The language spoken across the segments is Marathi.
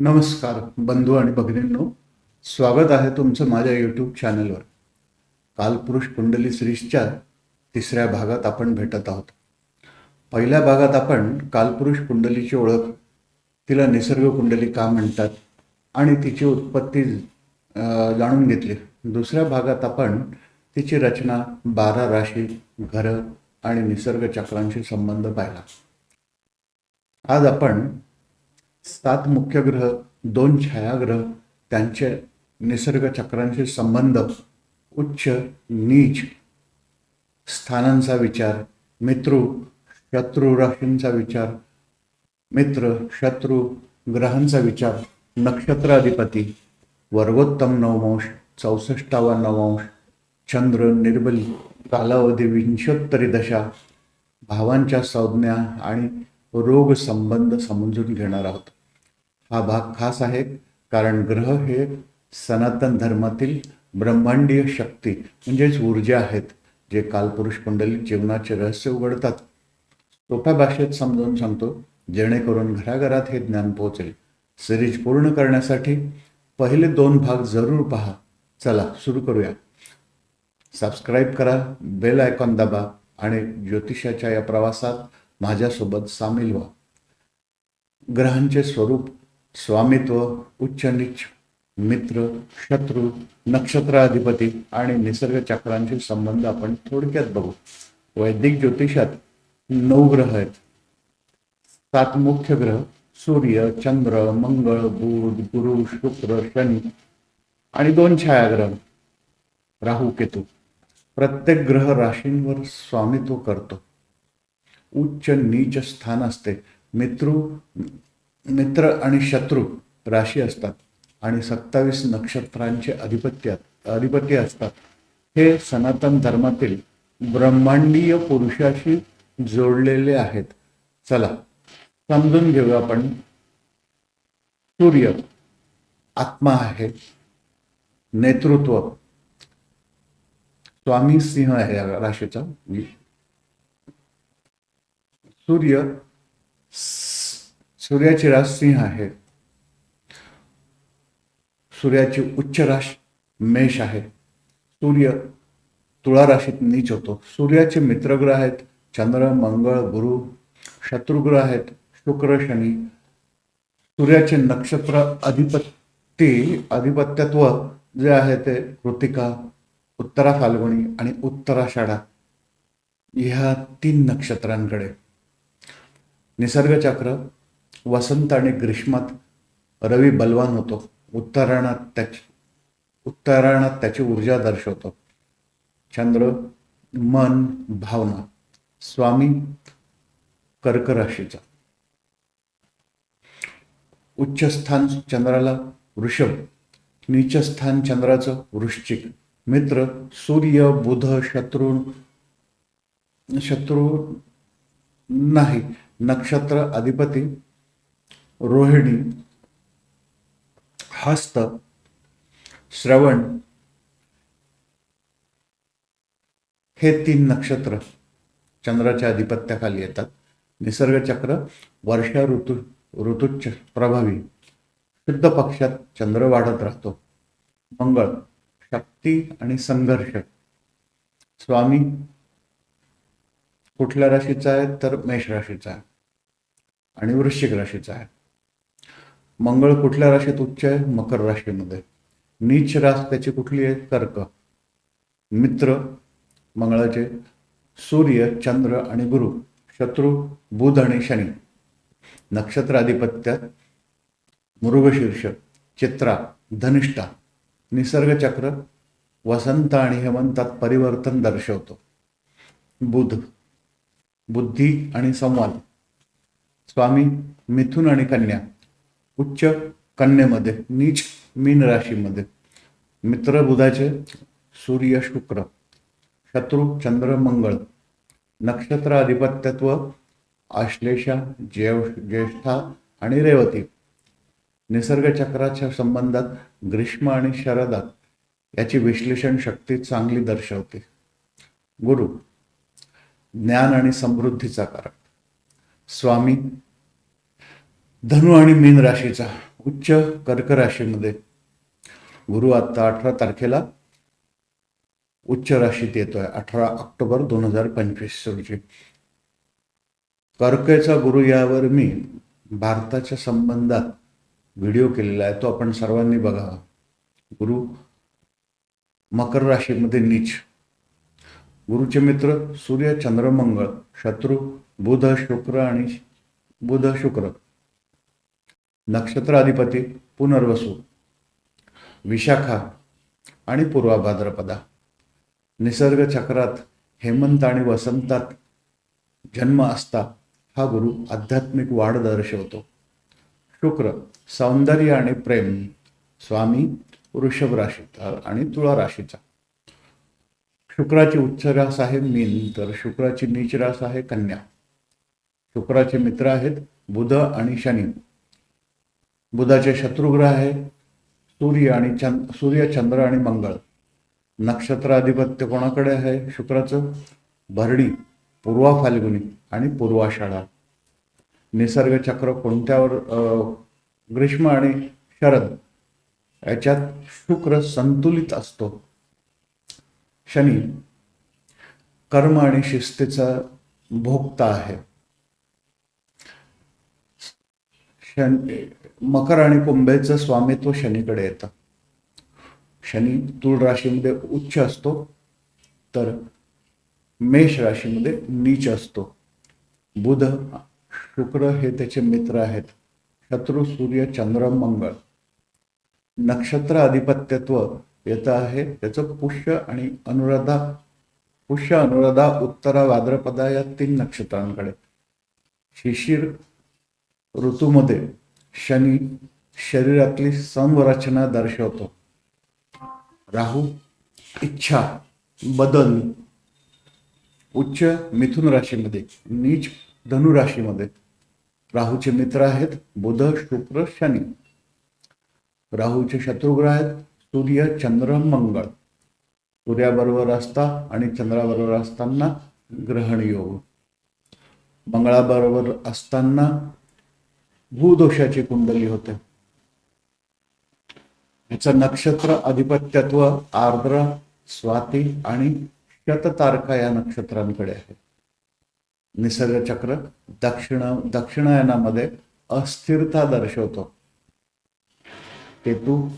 नमस्कार बंधू आणि भगिनींनो. स्वागत आहे तुमचं माझ्या यूट्यूब चॅनलवर कालपुरुष कुंडली सिरीजच्या तिसऱ्या भागात आपण भेटत आहोत. पहिल्या भागात आपण कालपुरुष कुंडलीची ओळख तिला निसर्ग कुंडली का म्हणतात आणि तिची उत्पत्ती जाणून घेतली. दुसऱ्या भागात आपण तिची रचना बारा राशी घरं आणि निसर्ग चक्रांशी संबंध पाहिला. आज आपण सात मुख्य ग्रह दोन छायाग्रह त्यांचे निसर्ग चक्रांशी संबंध उच्च नीच स्थानांचा विचार मित्रू शत्रू राशींचा विचार मित्र शत्रू ग्रहांचा विचार नक्षत्राधिपती वर्गोत्तम नवमांश चौसष्टावा नवांश चंद्र निर्बली कालावधी विंशोत्तरी दशा भावांच्या संज्ञा आणि रोग संबंध समजून घेणार आहोत. हा भाग खास आहे कारण ग्रह हे सनातन धर्मातील ब्रह्मांडीय शक्ती म्हणजेच ऊर्जा आहेत जे कालपुरुष कुंडलीत जीवनाचे रहस्य उघडतात. सोप्या भाषेत समजावून सांगतो जेणेकरून घराघरात हे ज्ञान पोहोचेल. सिरीज पूर्ण करण्यासाठी पहिले दोन भाग जरूर पहा. चला सुरू करूया. सबस्क्राईब करा बेल आयकॉन दाबा आणि ज्योतिषाच्या या प्रवासात माझ्यासोबत सामील व्हा. ग्रहांचे स्वरूप स्वामित्व उच्च नीच मित्र शत्रू नक्षत्राधिपती आणि निसर्ग चक्रांचे संबंध आपण थोडक्यात बघू. वैदिक ज्योतिषात नऊ ग्रह आहेत. सात मुख्य ग्रह सूर्य चंद्र मंगळ बुध गुरु शुक्र शनी आणि दोन छायाग्रह राहू केतू. प्रत्येक ग्रह राशींवर स्वामित्व करतो. उच्च नीच स्थान असते. मित्रू मित्र आणि शत्रू राशी असतात आणि सत्तावीस नक्षत्रांचे अधिपत्य अधिपती असतात. हे सनातन धर्मातील ब्रह्मांडीय पुरुषाशी जोडलेले आहेत. चला समजून घेऊ आपण. सूर्य आत्मा आहे. नेतृत्व स्वामी सिंह आहे या राशीचा. सूर्य सूर्याची रास सिंह आहे. सूर्याची उच्च राश मेष आहे. सूर्य तुळा राशीत नीच होतो. सूर्याचे मित्रग्रह आहेत. चंद्र मंगळ गुरु शत्रुग्रह आहेत. शुक्र शनी. सूर्याचे नक्षत्र अधिपती अधिपत्यत्व जे आहे ते कृतिका उत्तरा फाल्गुणी आणि उत्तराषाढा ह्या तीन नक्षत्रांकडे. निसर्ग चक्र वसंत आणि ग्रीष्मात रवी बलवान होतो. उत्तरायणात त्याची उत्तरायणात त्याची ऊर्जा दर्शवतो. चंद्र मन भावना स्वामी कर्क राशीचा उच्च स्थान चंद्राला वृषभ नीच स्थान चंद्राचं वृश्चिक. मित्र सूर्य बुध शत्रू शत्रू नाही. नक्षत्र अधिपती रोहिणी हस्त श्रवण हे तीन नक्षत्र चंद्राच्या अधिपत्याखाली येतात. निसर्ग चक्र वर्षा ऋतू ऋतुच प्रभावी. शुद्ध पक्षात चंद्र वाढत राहतो. मंगळ शक्ती आणि संघर्ष. स्वामी कुठल्या राशीचा आहे? तर मेष राशीचा आहे. आणि वृश्चिक राशीचा आहे. मंगळ कुठल्या राशीत उच्च आहे? मकर राशीमध्ये. नीच रास त्याची कुठली आहे? कर्क. मित्र मंगळाचे सूर्य चंद्र आणि गुरु शत्रू बुध आणि शनी. नक्षत्राधिपत्यात मृगशीर्ष चित्रा धनिष्ठा निसर्गचक्र वसंत आणि हेमंतात परिवर्तन दर्शवतो. बुध. बुद्धी आणि संवाद. स्वामी मिथुन आणि कन्या. उच्च कन्येमध्ये नीच मीन राशीमध्ये. मित्र बुधाचे सूर्य शुक्र शत्रू चंद्र मंगळ. नक्षत्र आधिपत्यत्व आश्लेषा ज्येष् ज्येष्ठा आणि रेवती. निसर्ग चक्राच्या संबंधात ग्रीष्म आणि शरदात याची विश्लेषण शक्ती चांगली दर्शवते. गुरु ज्ञान आणि समृद्धीचा कारक. स्वामी धनु आणि मीन राशीचा उच्च कर्क राशीमध्ये गुरु आता अठरा तारखेला उच्च राशीत येतोय. अठरा ऑक्टोबर दोन हजार पंचवीस रोजी. कर्केचा गुरु यावर मी भारताच्या संबंधात व्हिडिओ केलेला आहे. तो आपण सर्वांनी बघावा गुरु मकर राशीमध्ये नीच. गुरुचे मित्र सूर्य चंद्र मंगळ शत्रू बुध शुक्र आणि बुध शुक्र. नक्षत्र अधिपती पुनर्वसू विशाखा आणि पूर्वाभाद्रपदा. निसर्ग चक्रात हेमंत आणि वसंतात जन्म असता हा गुरु आध्यात्मिक वाढ दर्शवतो. शुक्र सौंदर्य आणि प्रेम स्वामी वृषभ राशीचा आणि तुळा राशीचा. शुक्राची उच्च रास आहे मीन तर शुक्राची नीच रास आहे कन्या. शुक्राचे मित्र आहेत बुध आणि शनी. बुधाचे शत्रुग्रह आहे सूर्य आणि चंद सूर्य चंद्र आणि मंगळ. नक्षत्र आधिपत्य कोणाकडे आहे? शुक्राचं. भरणी पूर्वा फाल्गुनी आणि पूर्वाषाढा निसर्ग चक्र कोणत्यावर ग्रीष्म आणि शरद? याच्यात शुक्र संतुलित असतो. शनी कर्म आणि शिस्तीचा भोगता आहे. शन मकर आणि कुंभेचं स्वामित्व शनीकडे येतं. शनी तुळ राशीमध्ये उच्च असतो तर मेष राशीमध्ये नीच असतो. बुध शुक्र हे त्याचे मित्र आहेत. शत्रू सूर्य चंद्र मंगळ. नक्षत्र आधिपत्यत्व येतं आहे. त्याचं पुष्य आणि अनुराधा पुष्य अनुराधा उत्तरा वाद्रपदा या तीन नक्षत्रांकडे. शिशिर ऋतूमध्ये शनी शरीरातली संरचना दर्शवतो. राहू इच्छा बदल. उच्च मिथुन राशीमध्ये नीच धनु राशीमध्ये. राहूचे मित्र आहेत बुध शुक्र शनी. राहूचे शत्रुग्रह आहेत सूर्य चंद्र मंगळ. सूर्याबरोबर असता आणि चंद्राबरोबर असताना ग्रहण योग. मंगळाबरोबर असताना भूदोषाची कुंडली होते. याचं नक्षत्र अधिपत्यत्व आर्द्र स्वाती आणि शततारका या नक्षत्रांकडे आहे. निसर्ग चक्र दक्षिण दक्षिणायनामध्ये अस्थिरता दर्शवतो. केतू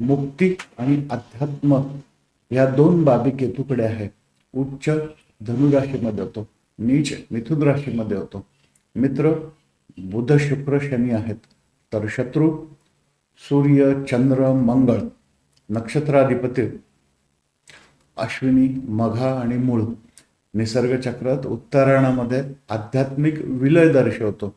मुक्ती आणि अध्यात्म या दोन बाबी केतूकडे आहे. उच्च धनुराशीमध्ये होतो. नीच मिथुन राशीमध्ये होतो. मित्र बुध शुक्र शनी आहेत. तर शत्रू सूर्य चंद्र मंगळ नक्षत्राधिपती अश्विनी मघा आणि मूळ. निसर्ग चक्रात उत्तरायणामध्ये आध्यात्मिक विलय दर्शवतो.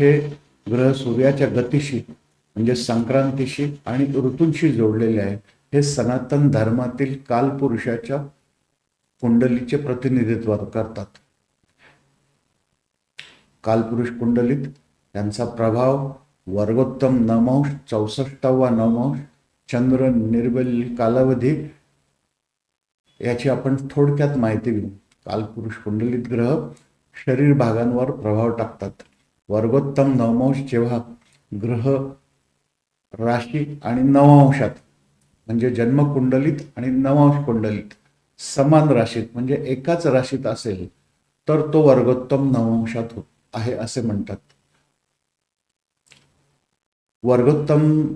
हे ग्रह सूर्याच्या गतीशी म्हणजे संक्रांतीशी आणि ऋतूंशी जोडलेले आहे. हे सनातन धर्मातील कालपुरुषाच्या कुंडलीचे प्रतिनिधित्व करतात. कालपुरुष कुंडलीत त्यांचा प्रभाव वर्गोत्तम नवंश चौसष्टावा नवंश चंद्र निर्बल कालावधी याची आपण थोडक्यात माहिती घेऊ. कालपुरुष कुंडलीत ग्रह शरीर भागांवर प्रभाव टाकतात. वर्गोत्तम नवमांश जेव्हा ग्रह राशी आणि नवांशात म्हणजे जन्मकुंडलीत आणि नवांश कुंडलीत समान राशीत म्हणजे एकाच राशीत असेल तर तो वर्गोत्तम नवांशात होतो. आहे असे म्हणतात. वर्गोत्तम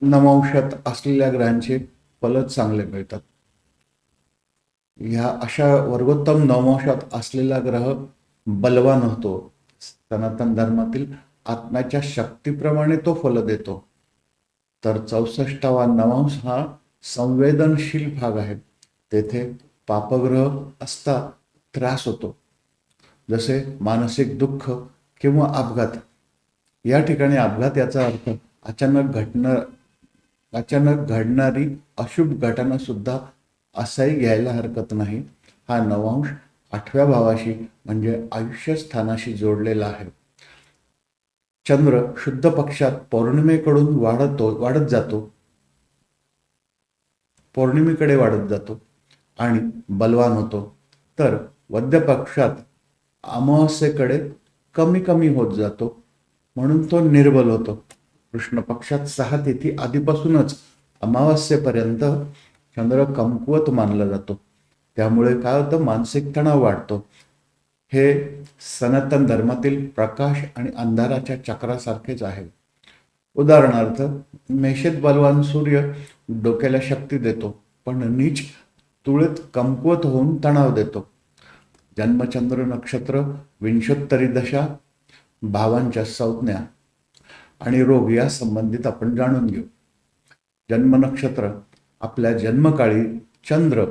नमांशात असलेल्या ग्रहांचे फलच चांगले मिळतात. ह्या अशा वर्गोत्तम नवमांशात असलेला ग्रह बलवान होतो. सनातन धर्मातील आत्म्याच्या शक्तीप्रमाणे तो फल देतो. तर चौसष्टावा नवांश हा संवेदनशील भाग आहे. तेथे पापग्रह असता त्रास होतो. जसे मानसिक दुःख किंवा अपघात. या ठिकाणी अपघात याचा अर्थ अचानक घटना अचानक घडणारी अशुभ घटना सुद्धा असाही घ्यायला हरकत नाही. हा नवांश आठव्या भावाशी म्हणजे आयुष्य स्थानाशी जोडलेला आहे. चंद्र शुद्ध पक्षात पौर्णिमेकडून वाढतो वाढत जातो. पौर्णिमेकडे वाढत जातो आणि बलवान होतो. तर वद्य पक्षात अमावस्येकडे कमी कमी होत जातो. म्हणून तो निर्बल होतो. कृष्ण पक्षात सहा तिथी आधीपासूनच अमावस्येपर्यंत चंद्र कमकुवत मानला जातो. त्यामुळे काय होतं? मानसिक तणाव वाढतो. हे सनातन धर्मातील प्रकाश आणि अंधाराच्या चक्रासारखेच आहे. उदाहरणार्थ मेषेत बलवान सूर्य डोक्याला शक्ती देतो पण नीच तुळीत कमकुवत होऊन तणाव देतो. जन्मचंद्र नक्षत्र विंशोत्तरी दशा भावांच्या संज्ञा आणि रोग या संबंधित आपण जाणून घेऊ. जन्म नक्षत्र आपल्या जन्मकाळी चंद्र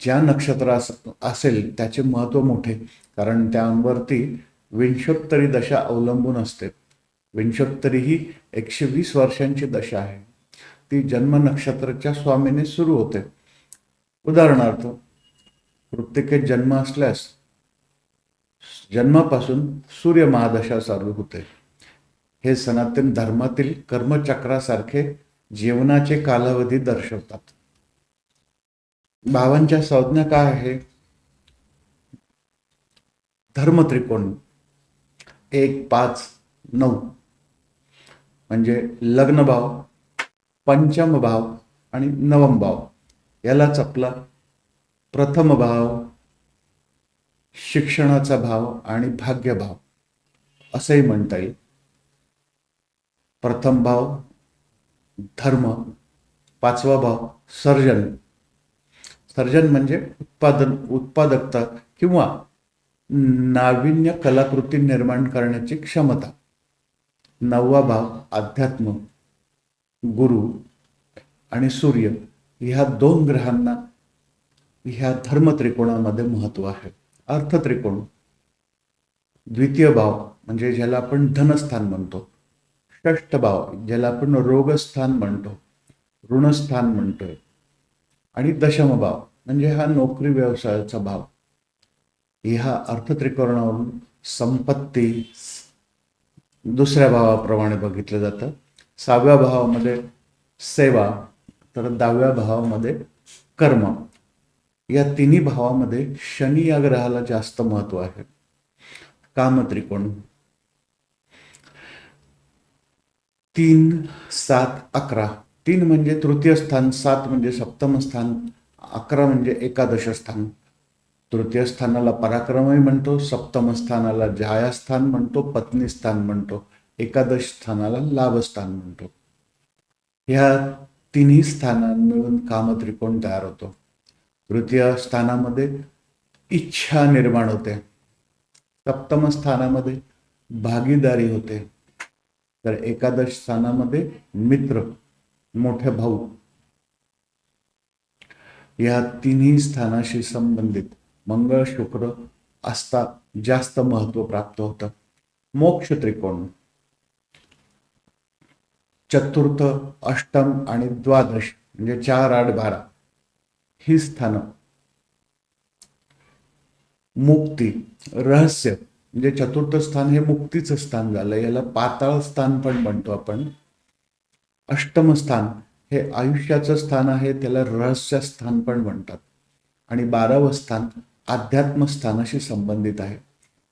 ज्या नक्षत्र अस- असेल त्याचे महत्त्व मोठे कारण त्यावरती विंशोत्तरी दशा अवलंबून असते. विंशोत्तरी ही एकशे वीस वर्षांची दशा आहे. ती जन्म नक्षत्राच्या स्वामीने सुरू होते. उदाहरणार्थ प्रत्येकात जन्म असल्यास जन्मापासून सूर्य महादशा चालू होते. हे सनातन धर्मातील कर्मचक्रासारखे जीवनाचे कालावधी दर्शवतात. भावांच्या संज्ञा काय आहे? धर्म त्रिकोण एक पाच नऊ. म्हणजे लग्न भाव पंचम भाव आणि नवम भाव. यालाच आपला प्रथम भाव शिक्षणाचा भाव आणि भाग्यभाव असंही म्हणता येईल. प्रथम भाव धर्म. पाचवा भाव सर्जन. सर्जन म्हणजे उत्पादन उत्पादकता किंवा नाविन्य कलाकृती निर्माण करण्याची क्षमता. नववा भाव अध्यात्म. गुरु आणि सूर्य ह्या दोन ग्रहांना ह्या धर्मत्रिकोणामध्ये महत्त्व आहे. अर्थत्रिकोण द्वितीय भाव म्हणजे ज्याला आपण धनस्थान म्हणतो. षष्ठ भाव ज्याला आपण रोगस्थान म्हणतो. ऋणस्थान म्हणतोय. आणि दशम भाव म्हणजे हा नोकरी व्यवसायाचा भाव. ह्या अर्थत्रिकोणावरून संपत्ती दुसऱ्या भावाप्रमाणे बघितलं जातं. सहाव्या भावामध्ये सेवा तर दहाव्या भावामध्ये कर्म. या तिन्ही भावामध्ये शनी या ग्रहाला जास्त महत्त्व आहे. कामत्रिकोण तीन सात अकरा. तीन म्हणजे तृतीय स्थान सात म्हणजे सप्तम स्थान अकरा म्हणजे एकादश स्थान. तृतीय स्थानाला पराक्रमही म्हणतो सप्तम स्थानाला जायास्थान म्हणतो पत्नी स्थान म्हणतो एकादश स्थानाला लाभस्थान म्हणतो. ह्या तिन्ही स्थानां मिळून कामत्रिकोण तयार होतो? तृतीय स्थानामध्ये इच्छा निर्माण होते. सप्तम स्थानामध्ये भागीदारी होते. तर एकादश स्थानामध्ये मित्र मोठे भाऊ. या तिन्ही स्थानाशी संबंधित मंगळ शुक्र असतात जास्त महत्त्व प्राप्त होतं. मोक्ष त्रिकोण. चतुर्थ अष्टम आणि द्वादश म्हणजे चार आठ बारा. ही स्थानं. मुक्ती रहस्य म्हणजे चतुर्थ स्थान हे मुक्तीचं स्थान झालं. याला पाताळ स्थान पण म्हणतो आपण. अष्टम स्थान हे आयुष्याचं स्थान आहे त्याला रहस्य स्थान पण म्हणतात. आणि बारावं स्थान अध्यात्म स्थानाशी संबंधित आहे.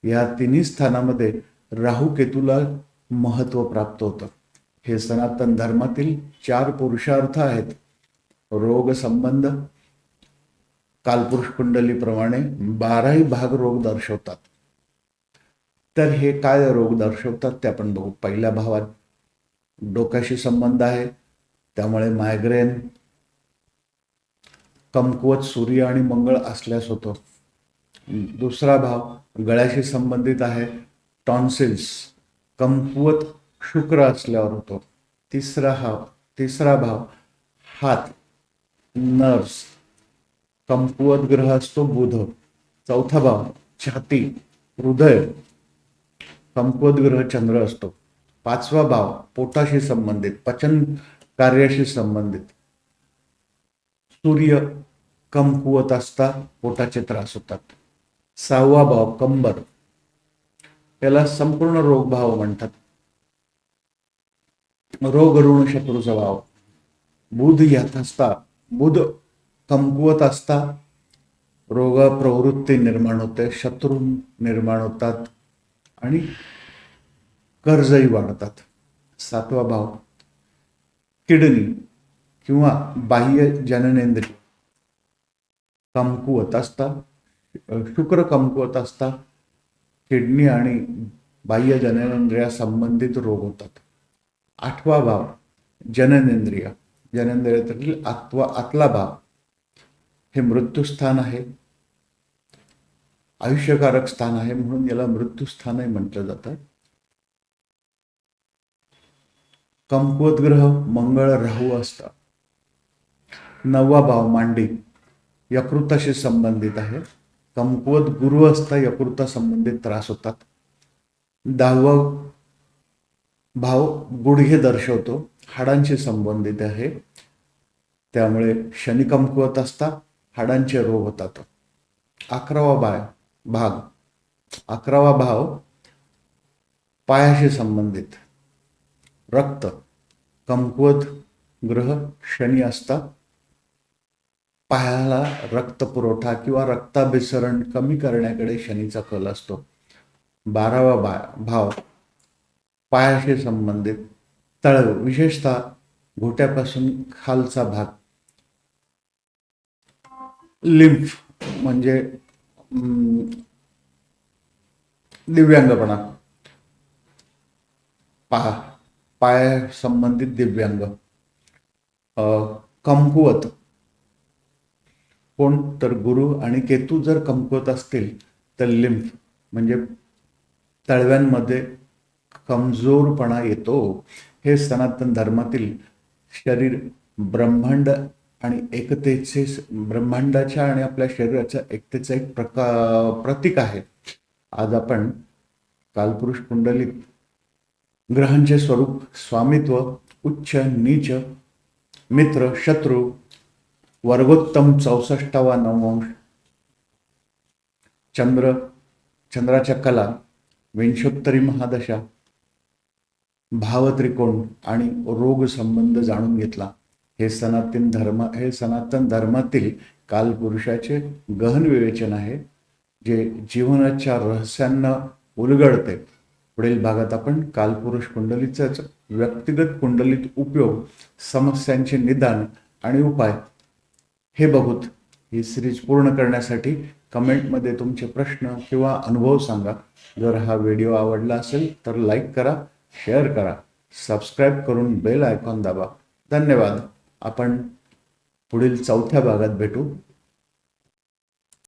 या तिन्ही स्थानामध्ये राहू केतूला महत्त्व प्राप्त होतं. हे सनातन धर्मातील चार पुरुषार्थ आहेत. रोग संबंध कालपुरुष कुंडलीप्रमाणे बाराही भाग रोग दर्शवतात. तर हे काय रोग दर्शवतात ते आपण बघू. पहिल्या भावात डोक्याशी संबंध आहे त्यामुळे मायग्रेन कमकुवत सूर्य आणि मंगळ असल्यास होतो. दुसरा भाव गळ्याशी संबंधित आहे टॉन्सिल्स कमकुवत शुक्र असल्यावर होतो. तिसरा हा तिसरा भाव हात नर्व्स कमकुवत ग्रह असतो बुध। चौथा भाव छाती हृदय। कमकुवत ग्रह चंद्र असतो। पाचवा भाव पोटाशी संबंधित पचन कार्याशी संबंधित। सूर्य कमकुवत असता पोटाचे त्रास होतात। सहावा भाव कंबर। याला संपूर्ण रोग भाव म्हणतात। रोग ऋण शत्रूचा भाव। बुध यात असता। बुध कमकुवत असतात रोग प्रवृत्ती निर्माण होते शत्रू निर्माण होतात आणि कर्जही वाढतात. सातवा भाव किडनी किंवा बाह्य जननेंद्रिय। कमकुवत असता शुक्र कमकुवत असता किडनी आणि बाह्य जननेंद्रिया संबंधित रोग होतात। आठवा भाव जननेंद्रिय। जननेंद्रियातील आत्वा आतला भाव हे मृत्यूस्थान आहे. आयुष्यकारक स्थान आहे म्हणून याला मृत्यूस्थानही म्हटलं जातं. कमकुवत ग्रह मंगळ राहू असतात. नववा भाव मांडी यकृताशी संबंधित आहे. कमकुवत गुरु असता यकृता संबंधित त्रास होतात. दहावा भाव गुडघे दर्शवतो. हाडांशी संबंधित आहे. त्यामुळे शनी कमकुवत असता हाडांचे रोग होतात. अकरावा बाय भाग. अकरावा भाव पायाशी संबंधित. रक्त कमकुवत ग्रह शनी असता पायाला रक्त पुरवठा किंवा रक्ताभिसरण कमी करण्याकडे शनीचा कल असतो. बारावा बा भाव पायाशी संबंधित. तळ विशेषतः घोट्यापासून खालचा भाग. लिम्फ म्हणजे दिव्यांगपणा. पा पाय संबंधित दिव्यांग कमकुवत. कोण तर गुरु आणि केतू जर कमकुवत असतील तर लिम्फ म्हणजे तळव्यांमध्ये कमजोरपणा येतो. हे सनातन धर्मातील शरीर ब्रह्मांड आणि एकतेचे ब्रह्मांडाच्या आणि आपल्या शरीराच्या एकतेचं एक प्रका प्रतीक आहे. आज आपण कालपुरुष कुंडलीत ग्रहांचे स्वरूप स्वामित्व उच्च नीच मित्र शत्रू वर्गोत्तम चौसष्टावा नवंश चंद्र चंद्राच्या कला विंशोत्तरी महादशा भावत्रिकोण आणि रोग संबंध जाणून घेतला. हे सनातन धर्म हे सनातन धर्मातील कालपुरुषाचे गहन विवेचन आहे जे जीवनाच्या रहस्यांना उलगडते. पुढील भागात आपण कालपुरुष कुंडलीचाच व्यक्तिगत कुंडलीत उपयोग समस्यांचे निदान आणि उपाय हे बघूत. ही सिरीज पूर्ण करण्यासाठी कमेंटमध्ये तुमचे प्रश्न किंवा अनुभव सांगा. जर हा व्हिडिओ आवडला असेल तर लाईक करा शेअर करा सबस्क्राईब करून बेल आयकॉन दाबा. धन्यवाद. आपण पुढील चौथ्या भागात भेटू.